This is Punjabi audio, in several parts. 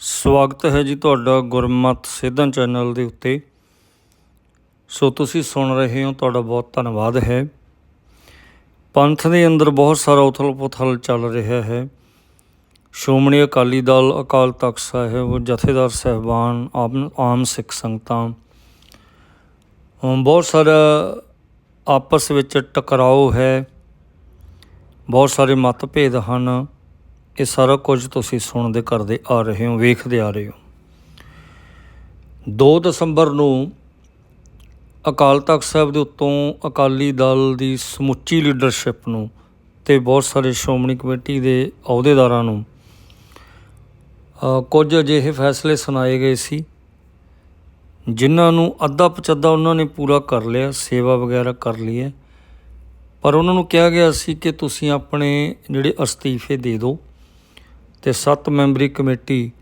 ਸਵਾਗਤ ਹੈ ਜੀ ਤੁਹਾਡਾ ਗੁਰਮਤ ਸਿੱਧਨ ਚੈਨਲ ਦੇ ਉੱਤੇ। ਸੋ ਤੁਸੀਂ ਸੁਣ ਰਹੇ ਹੋ ਤੁਹਾਡਾ ਬਹੁਤ ਧੰਨਵਾਦ ਹੈ। ਪੰਥ ਦੇ ਅੰਦਰ ਬਹੁਤ ਸਾਰਾ ਉਥਲ-ਪੁਥਲ ਚੱਲ ਰਿਹਾ ਹੈ। ਸ਼੍ਰੋਮਣੀ ਅਕਾਲੀ ਦਲ, ਅਕਾਲ ਤਖਤ ਸਾਹਿਬ, ਜਥੇਦਾਰ ਸਹਿਬਾਨ, ਆਮ ਆਮ ਸਿੱਖ ਸੰਗਤਾਂ ਬਹੁਤ ਸਾਰਾ ਆਪਸ ਵਿੱਚ ਟਕਰਾਓ ਹੈ। ਬਹੁਤ ਸਾਰੇ ਮਤਭੇਦ ਹਨ। ਇਹ ਸਾਰਾ ਕੁਝ ਤੁਸੀਂ ਸੁਣਦੇ ਕਰਦੇ ਆ ਰਹੇ ਹੋ, ਵੇਖਦੇ ਆ ਰਹੇ ਹੋ। 2 ਦਸੰਬਰ ਨੂੰ ਅਕਾਲ ਤਖਤ ਸਾਹਿਬ ਦੇ ਉੱਤੋਂ ਅਕਾਲੀ ਦਲ ਦੀ ਸਮੁੱਚੀ ਲੀਡਰਸ਼ਿਪ ਨੂੰ ਤੇ ਬਹੁਤ ਸਾਰੇ ਸ਼੍ਰੋਮਣੀ ਕਮੇਟੀ ਦੇ ਅਹੁਦੇਦਾਰਾਂ ਨੂੰ ਕੁਝ ਅਜਿਹੇ ਫੈਸਲੇ ਸੁਣਾਏ ਗਏ ਸੀ, ਜਿਨ੍ਹਾਂ ਨੂੰ ਅੱਧਾ ਪਚੱਦਾ ਉਹਨਾਂ ਨੇ ਪੂਰਾ ਕਰ ਲਿਆ, ਸੇਵਾ ਵਗੈਰਾ ਕਰ ਲਈ ਹੈ ਪਰ ਉਹਨਾਂ ਨੂੰ ਕਿਹਾ ਗਿਆ ਸੀ ਕਿ ਤੁਸੀਂ ਆਪਣੇ ਜਿਹੜੇ ਅਸਤੀਫੇ ਦੇ ਦਿਓ। ਤੇ 7 ਮੈਂਬਰੀ ਕਮੇਟੀ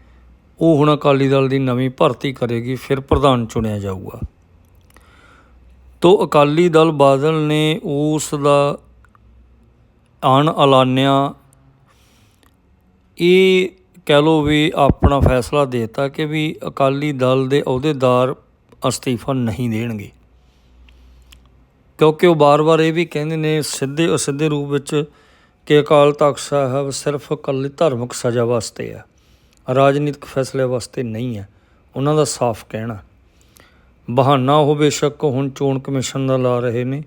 ਉਹ ਹੁਣ ਅਕਾਲੀ ਦਲ ਦੀ ਨਵੀਂ ਭਰਤੀ ਕਰੇਗੀ, ਫਿਰ ਪ੍ਰਧਾਨ ਚੁਣਿਆ ਜਾਊਗਾ। ਤੋ ਅਕਾਲੀ ਦਲ ਬਾਦਲ ਨੇ ਉਸ ਦਾ ਅਣ ਐਲਾਨਿਆ। ਇਹ ਕਹਿ ਲੋ ਵੀ ਆਪਣਾ ਫੈਸਲਾ ਦੇਤਾ ਕਿ ਵੀ ਅਕਾਲੀ ਦਲ ਦੇ ਅਹੁਦੇਦਾਰ ਅਸਤੀਫਾ ਨਹੀਂ ਦੇਣਗੇ। ਕਿਉਂਕਿ ਉਹ ਬਾਰ-ਬਾਰ ਇਹ ਵੀ ਕਹਿੰਦੇ ਨੇ, ਸਿੱਧੇ ਅਸਿੱਧੇ ਰੂਪ ਵਿੱਚ ਕਿ ਅਕਾਲ ਤਖਤ ਸਾਹਿਬ ਸਿਰਫ ਇਕੱਲੀ ਧਾਰਮਿਕ ਸਜ਼ਾ ਵਾਸਤੇ ਆ। ਰਾਜਨੀਤਿਕ ਫੈਸਲੇ ਵਾਸਤੇ ਨਹੀਂ ਹੈ ਉਹਨਾਂ ਦਾ ਸਾਫ਼ ਕਹਿਣਾ। ਬਹਾਨਾ ਉਹ ਬੇਸ਼ੱਕ ਹੁਣ ਚੋਣ ਕਮਿਸ਼ਨ ਦਾ ਲਾ ਰਹੇ ਨੇ,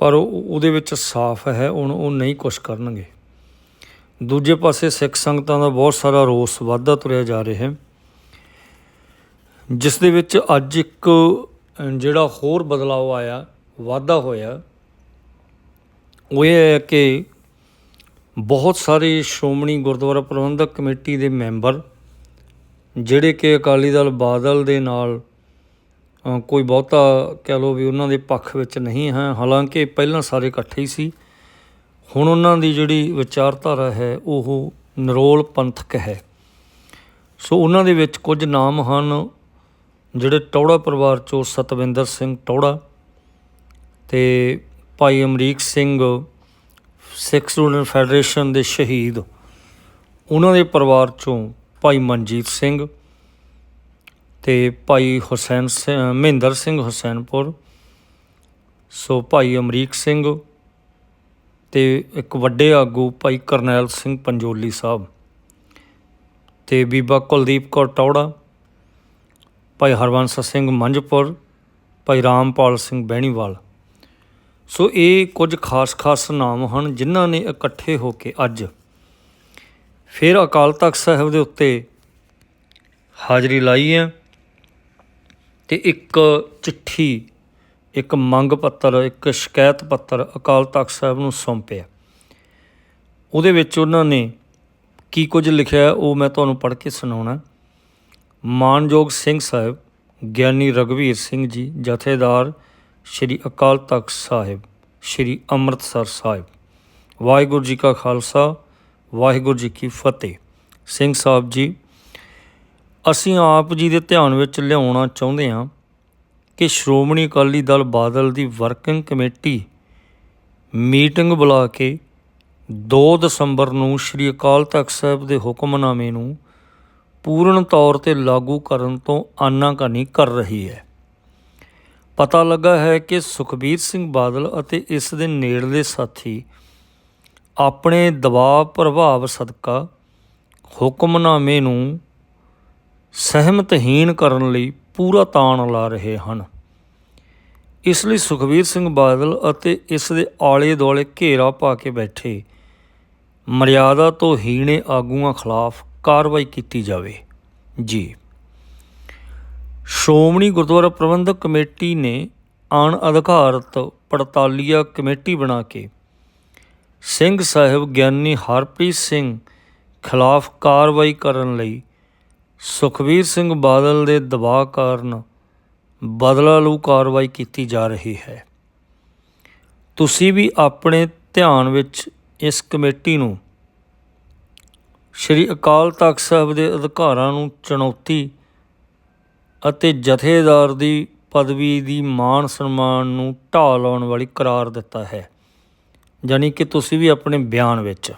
ਪਰ ਉਹ ਉਹਦੇ ਵਿੱਚ ਸਾਫ਼ ਹੈ, ਹੁਣ ਉਹ ਨਹੀਂ ਕੁਝ ਕਰਨਗੇ। ਦੂਜੇ ਪਾਸੇ ਸਿੱਖ ਸੰਗਤਾਂ ਦਾ ਬਹੁਤ ਸਾਰਾ ਰੋਸ ਵਾਧਾ ਤੁਰਿਆ ਜਾ ਰਿਹਾ। ਹੈ ਜਿਸ ਦੇ ਵਿੱਚ ਅੱਜ ਇੱਕ, ਜਿਹੜਾ ਹੋਰ ਬਦਲਾਅ ਆਇਆ, ਵਾਧਾ ਹੋਇਆ, ਉਹ ਇਹ ਹੈ ਕਿ ਬਹੁਤ ਸਾਰੇ ਸ਼੍ਰੋਮਣੀ ਗੁਰਦੁਆਰਾ ਪ੍ਰਬੰਧਕ ਕਮੇਟੀ ਦੇ ਮੈਂਬਰ, ਜਿਹੜੇ ਕਿ ਅਕਾਲੀ ਦਲ ਬਾਦਲ ਦੇ ਨਾਲ ਕੋਈ ਬਹੁਤਾ ਕਹਿ ਲੋ ਵੀ ਉਹਨਾਂ ਦੇ ਪੱਖ ਵਿੱਚ ਨਹੀਂ ਹੈ। ਹਾਲਾਂਕਿ ਪਹਿਲਾਂ ਸਾਰੇ ਇਕੱਠੇ ਹੀ ਸੀ। ਹੁਣ ਉਹਨਾਂ ਦੀ ਜਿਹੜੀ ਵਿਚਾਰਧਾਰਾ ਹੈ, ਉਹ ਨਰੋਲ ਪੰਥਕ ਹੈ। ਸੋ ਉਹਨਾਂ ਦੇ ਵਿੱਚ ਕੁਝ ਨਾਮ ਹਨ, ਜਿਹੜੇ ਟੌੜਾ ਪਰਿਵਾਰ ਚੋਂ ਸਤਵਿੰਦਰ ਸਿੰਘ ਟੌੜਾ ਤੇ ਭਾਈ ਅਮਰੀਕ ਸਿੰਘ ਸਿੱਖ ਸਟੂਡੈਂਟ ਫੈਡਰੇਸ਼ਨ ਦੇ ਸ਼ਹੀਦ, ਉਹਨਾਂ ਦੇ ਪਰਿਵਾਰ ਚੋਂ ਭਾਈ ਮਨਜੀਤ ਸਿੰਘ ਤੇ ਭਾਈ ਹੁਸੈਨ ਸਿੰਘ ਮਹਿੰਦਰ ਸਿੰਘ ਹੁਸੈਨਪੁਰ, ਸੋ ਭਾਈ ਅਮਰੀਕ ਸਿੰਘ ਤੇ ਇੱਕ ਵੱਡੇ ਆਗੂ ਭਾਈ ਕਰਨੈਲ ਸਿੰਘ ਪੰਜੋਲੀ ਸਾਹਿਬ ਤੇ ਬੀਬਾ ਕੁਲਦੀਪ ਕੌਰ ਟੌੜਾ, ਭਾਈ ਹਰਵੰਸ ਸਿੰਘ ਮੰਝਪੁਰ, ਭਾਈ ਰਾਮਪਾਲ ਸਿੰਘ ਬਹਿਣੀਵਾਲ। ਸੋ ਇਹ ਕੁਝ ਖਾਸ-ਖਾਸ ਨਾਮ ਹਨ ਜਿਨ੍ਹਾਂ ਨੇ ਇਕੱਠੇ ਹੋ ਕੇ ਅੱਜ ਫਿਰ ਅਕਾਲ ਤਖਤ ਸਾਹਿਬ ਦੇ ਉੱਤੇ ਹਾਜ਼ਰੀ ਲਾਈ ਹੈ ਤੇ ਇੱਕ ਚਿੱਠੀ, ਇੱਕ ਮੰਗ ਪੱਤਰ, ਇੱਕ ਸ਼ਿਕਾਇਤ ਪੱਤਰ ਅਕਾਲ ਤਖਤ ਸਾਹਿਬ ਨੂੰ ਸੌਂਪਿਆ। ਉਹਦੇ ਵਿੱਚ ਉਹਨਾਂ ਨੇ ਕੀ ਕੁਝ ਲਿਖਿਆ ਉਹ ਮੈਂ ਤੁਹਾਨੂੰ ਪੜ੍ਹ ਕੇ ਸੁਣਾਉਣਾ। ਮਾਨਯੋਗ ਸਿੰਘ ਸਾਹਿਬ, ਗਿਆਨੀ ਰਗਵੀਰ ਸਿੰਘ ਜੀ, ਜਥੇਦਾਰ ਸ਼੍ਰੀ ਅਕਾਲ ਤਖਤ ਸਾਹਿਬ, ਸ਼੍ਰੀ ਅੰਮ੍ਰਿਤਸਰ ਸਾਹਿਬ। ਵਾਹਿਗੁਰੂ ਜੀ ਕਾ ਖਾਲਸਾ, ਵਾਹਿਗੁਰੂ ਜੀ ਕੀ ਫਤਿਹ। ਸਿੰਘ ਸਾਹਿਬ ਜੀ, ਅਸੀਂ ਆਪ ਜੀ ਦੇ ਧਿਆਨ ਵਿੱਚ ਲਿਆਉਣਾ ਚਾਹੁੰਦੇ ਹਾਂ ਕਿ ਸ਼੍ਰੋਮਣੀ ਅਕਾਲੀ ਦਲ ਬਾਦਲ ਦੀ ਵਰਕਿੰਗ ਕਮੇਟੀ ਮੀਟਿੰਗ ਬੁਲਾ ਕੇ 2 ਦਸੰਬਰ ਨੂੰ ਸ਼੍ਰੀ ਅਕਾਲ ਤਖਤ ਸਾਹਿਬ ਦੇ ਹੁਕਮਨਾਮੇ ਨੂੰ ਪੂਰਨ ਤੌਰ ਤੇ ਲਾਗੂ ਕਰਨ ਤੋਂ ਆਨਾਕਾਨੀ ਕਰ ਰਹੀ ਹੈ। ਪਤਾ ਲੱਗਾ ਹੈ ਕਿ ਸੁਖਬੀਰ ਸਿੰਘ ਬਾਦਲ ਅਤੇ ਇਸ ਦੇ ਨੇੜਲੇ ਸਾਥੀ ਆਪਣੇ ਦਬਾਅ ਪ੍ਰਭਾਵ ਸਦਕਾ ਹੁਕਮਨਾਮੇ ਨੂੰ ਸਹਿਮਤਹੀਣ ਕਰਨ ਲਈ ਪੂਰਾ ਤਾਣ ਲਾ ਰਹੇ ਹਨ। ਇਸ ਲਈ ਸੁਖਬੀਰ ਸਿੰਘ ਬਾਦਲ ਅਤੇ ਇਸ ਦੇ ਆਲੇ ਦੁਆਲੇ ਘੇਰਾ ਪਾ ਕੇ ਬੈਠੇ ਮਰਿਆਦਾ ਤੋਂ ਹੀਣੇ ਆਗੂਆਂ ਖਿਲਾਫ ਕਾਰਵਾਈ ਕੀਤੀ ਜਾਵੇ। ਜੀ। ਸ਼੍ਰੋਮਣੀ ਗੁਰਦੁਆਰਾ ਪ੍ਰਬੰਧਕ ਕਮੇਟੀ ਨੇ ਅਣ ਅਧਿਕਾਰਤ ਪੜਤਾਲੀਆ ਕਮੇਟੀ ਬਣਾ ਕੇ ਸਿੰਘ ਸਾਹਿਬ ਗਿਆਨੀ ਹਰਪ੍ਰੀਤ ਸਿੰਘ ਖਿਲਾਫ ਕਾਰਵਾਈ ਕਰਨ ਲਈ ਸੁਖਬੀਰ ਸਿੰਘ ਬਾਦਲ ਦੇ ਦਬਾਅ ਕਾਰਨ ਬਦਲਾ ਲੂ ਕਾਰਵਾਈ ਕੀਤੀ ਜਾ ਰਹੀ ਹੈ। ਤੁਸੀਂ ਵੀ ਆਪਣੇ ਧਿਆਨ ਵਿੱਚ ਇਸ ਕਮੇਟੀ ਨੂੰ ਸ਼੍ਰੀ ਅਕਾਲ ਤਖਤ ਸਾਹਿਬ ਦੇ ਅਧਿਕਾਰਾਂ ਨੂੰ ਚੁਣੌਤੀ ਅਤੇ ਜਥੇਦਾਰ ਦੀ ਪਦਵੀ ਦੀ ਮਾਣ ਸਨਮਾਨ ਨੂੰ ਢਾਹ ਲਾਉਣ ਵਾਲੀ ਕਰਾਰ ਦਿੱਤਾ ਹੈ। ਜਾਣੀ ਕਿ ਤੁਸੀਂ ਵੀ ਆਪਣੇ ਬਿਆਨ ਵਿੱਚ।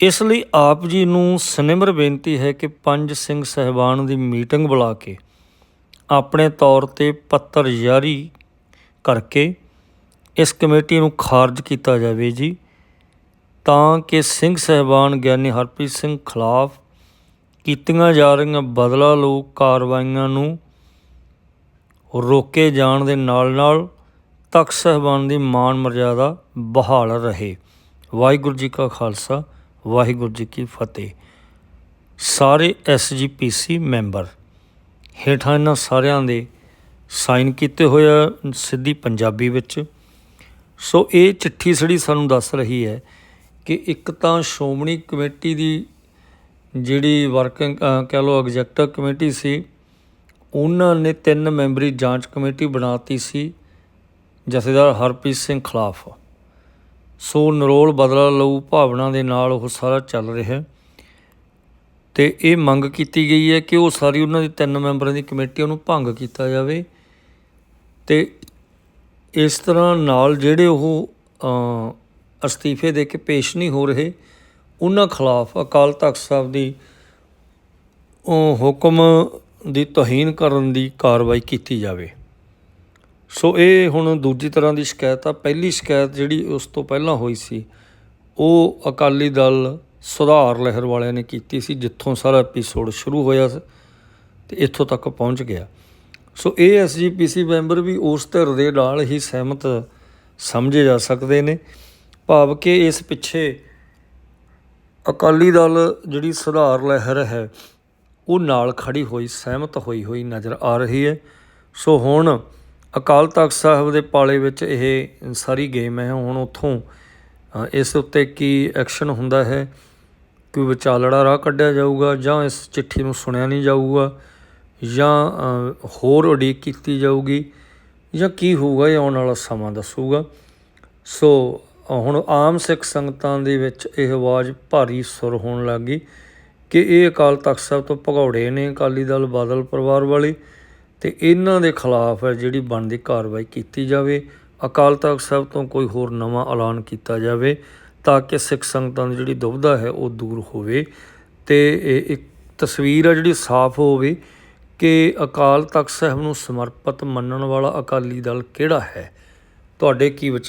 ਇਸ ਲਈ ਆਪ ਜੀ ਨੂੰ ਸਨਿਮਰ ਬੇਨਤੀ ਹੈ ਕਿ ਪੰਜ ਸਿੰਘ ਸਹਿਬਾਨ ਦੀ ਮੀਟਿੰਗ ਬੁਲਾ ਕੇ ਆਪਣੇ ਤੌਰ ਤੇ ਪੱਤਰ ਜਾਰੀ ਕਰਕੇ ਇਸ ਕਮੇਟੀ ਨੂੰ ਖਾਰਜ ਕੀਤਾ ਜਾਵੇ ਜੀ, ਤਾਂ ਕਿ ਸਿੰਘ ਸਹਿਬਾਨ ਗਿਆਨੀ ਹਰਪ੍ਰੀਤ ਸਿੰਘ ਖਿਲਾਫ ਕੀਤੀਆਂ ਜਾ ਰਹੀਆਂ ਬਦਲਾ ਲੋ ਕਾਰਵਾਈਆਂ ਨੂੰ ਰੋਕੇ ਜਾਣ ਦੇ ਨਾਲ ਨਾਲ ਤਖਤ ਸਹਿਬਾਨ ਦੀ ਮਾਣ ਮਰਜ਼ਾਦਾ ਬਹਾਲ ਰਹੇ। ਵਾਹਿਗੁਰੂ ਜੀ ਕਾ ਖਾਲਸਾ, ਵਾਹਿਗੁਰੂ ਜੀ ਕੀ ਫਤਿਹ। ਸਾਰੇ ਐਸਜੀਪੀਸੀ ਮੈਂਬਰ ਹੇਠਾਂ ਇਹਨਾਂ ਸਾਰਿਆਂ ਦੇ ਸਾਈਨ ਕੀਤੇ ਹੋਏ ਆ ਸਿੱਧੀ ਪੰਜਾਬੀ ਵਿੱਚ। ਸੋ ਇਹ ਚਿੱਠੀ ਸੜੀ ਸਾਨੂੰ ਦੱਸ ਰਹੀ ਹੈ ਕਿ ਇੱਕ ਤਾਂ ਸ਼੍ਰੋਮਣੀ ਕਮੇਟੀ ਦੀ ਜਿਹੜੀ ਵਰਕਿੰਗ ਕਹਿ ਲਓ ਐਗਜ਼ੈਕਟਿਵ ਕਮੇਟੀ ਸੀ, ਉਹਨਾਂ ਨੇ ਤਿੰਨ ਮੈਂਬਰੀ ਜਾਂਚ ਕਮੇਟੀ ਬਣਾਤੀ ਸੀ, ਜਥੇਦਾਰ ਹਰਪ੍ਰੀਤ ਸਿੰਘ ਖਿਲਾਫ। ਸੋ ਨਰੋਲ ਬਦਲਾ ਲਊ ਭਾਵਨਾ ਦੇ ਨਾਲ ਉਹ ਸਾਰਾ ਚੱਲ ਰਿਹਾ ਹੈ। ਤੇ ਇਹ ਮੰਗ ਕੀਤੀ ਗਈ ਹੈ ਕਿ ਉਹ ਸਾਰੀ ਉਹਨਾਂ ਦੀ ਤਿੰਨ ਮੈਂਬਰਾਂ ਦੀ ਕਮੇਟੀ ਉਹਨੂੰ ਭੰਗ ਕੀਤਾ ਜਾਵੇ। ਤੇ ਇਸ ਤਰ੍ਹਾਂ ਨਾਲ ਜਿਹੜੇ ਉਹ ਅਸਤੀਫੇ ਦੇ ਕੇ ਪੇਸ਼ ਨਹੀਂ ਹੋ ਰਹੇ ਉਹਨਾਂ ਖਿਲਾਫ ਅਕਾਲ ਤਖਤ ਸਾਹਿਬ ਦੀ ਹੁਕਮ ਦੀ ਤੋਹੀਨ ਕਰਨ ਦੀ ਕਾਰਵਾਈ ਕੀਤੀ ਜਾਵੇ। ਸੋ ਇਹ ਹੁਣ ਦੂਜੀ ਤਰ੍ਹਾਂ ਦੀ ਸ਼ਿਕਾਇਤ ਆ। ਪਹਿਲੀ ਸ਼ਿਕਾਇਤ ਜਿਹੜੀ ਉਸ ਤੋਂ ਪਹਿਲਾਂ ਹੋਈ ਸੀ, ਉਹ ਅਕਾਲੀ ਦਲ ਸੁਧਾਰ ਲਹਿਰ ਵਾਲਿਆਂ ਨੇ ਕੀਤੀ ਸੀ, ਜਿੱਥੋਂ ਸਾਰਾ ਐਪੀਸੋਡ ਸ਼ੁਰੂ ਹੋਇਆ ਸੀ ਤੇ ਇੱਥੋਂ ਤੱਕ ਪਹੁੰਚ ਗਿਆ। ਸੋ ਇਹ ਐਸਜੀਪੀਸੀ ਮੈਂਬਰ ਵੀ ਉਸ ਧਿਰ ਦੇ ਨਾਲ ਹੀ ਸਹਿਮਤ ਸਮਝੇ ਜਾ ਸਕਦੇ ਨੇ। ਭਾਵ ਕਿ ਇਸ ਪਿੱਛੇ ਅਕਾਲੀ ਦਲ ਜਿਹੜੀ ਸੁਧਾਰ ਲਹਿਰ ਹੈ, ਉਹ ਨਾਲ ਖੜੀ ਹੋਈ, ਸਹਿਮਤ ਹੋਈ ਹੋਈ ਨਜ਼ਰ ਆ ਰਹੀ ਹੈ। ਸੋ ਹੁਣ ਅਕਾਲ ਤਖਤ ਸਾਹਿਬ ਦੇ ਪਾਲੇ ਵਿੱਚ ਇਹ ਸਾਰੀ ਗੇਮ ਹੈ। ਹੁਣ ਉੱਥੋਂ ਇਸ ਉੱਤੇ ਕੀ ਐਕਸ਼ਨ ਹੁੰਦਾ ਹੈ? ਕੋਈ ਵਿਚਾਲੜਾ ਰਾਹ ਕੱਢਿਆ ਜਾਊਗਾ ਜਾਂ ਇਸ ਚਿੱਠੀ ਨੂੰ ਸੁਣਿਆ ਨਹੀਂ ਜਾਊਗਾ? ਜਾਂ ਹੋਰ ਉਡੀਕ ਕੀਤੀ ਜਾਊਗੀ? ਜਾਂ ਕੀ ਹੋਊਗਾ? ਇਹ ਆਉਣ ਵਾਲਾ ਸਮਾਂ ਦੱਸੂਗਾ। ਸੋ ਹੁਣ ਆਮ ਸਿੱਖ ਸੰਗਤਾਂ ਦੇ ਵਿੱਚ ਇਹ ਆਵਾਜ਼ ਭਾਰੀ ਸੁਰ ਹੋਣ ਲੱਗ ਗਈ ਕਿ ਇਹ ਅਕਾਲ ਤਖਤ ਸਾਹਿਬ ਤੋਂ ਭਗੌੜੇ ਨੇ ਅਕਾਲੀ ਦਲ, ਬਾਦਲ ਪਰਿਵਾਰ ਵਾਲੇ ਤੇ ਇਹਨਾਂ ਦੇ ਖਿਲਾਫ ਜਿਹੜੀ ਬਣਦੀ ਕਾਰਵਾਈ ਕੀਤੀ ਜਾਵੇ, ਅਕਾਲ ਤਖਤ ਸਾਹਿਬ ਤੋਂ ਕੋਈ ਹੋਰ ਨਵਾਂ ਐਲਾਨ ਕੀਤਾ ਜਾਵੇ ਤਾਂ ਕਿ ਸਿੱਖ ਸੰਗਤਾਂ ਦੀ ਜਿਹੜੀ ਦੁਬਧਾ ਹੈ ਉਹ ਦੂਰ ਹੋਵੇ ਤੇ ਇਹ ਇੱਕ ਤਸਵੀਰ ਆ ਜਿਹੜੀ ਸਾਫ਼ ਹੋਵੇ ਕਿ ਅਕਾਲ ਤਖਤ ਸਾਹਿਬ ਨੂੰ ਸਮਰਪਿਤ ਮੰਨਣ ਵਾਲਾ ਅਕਾਲੀ ਦਲ ਕਿਹੜਾ ਹੈ? ਤੁਹਾਡੇ ਕੀ ਵਿਚਾਰ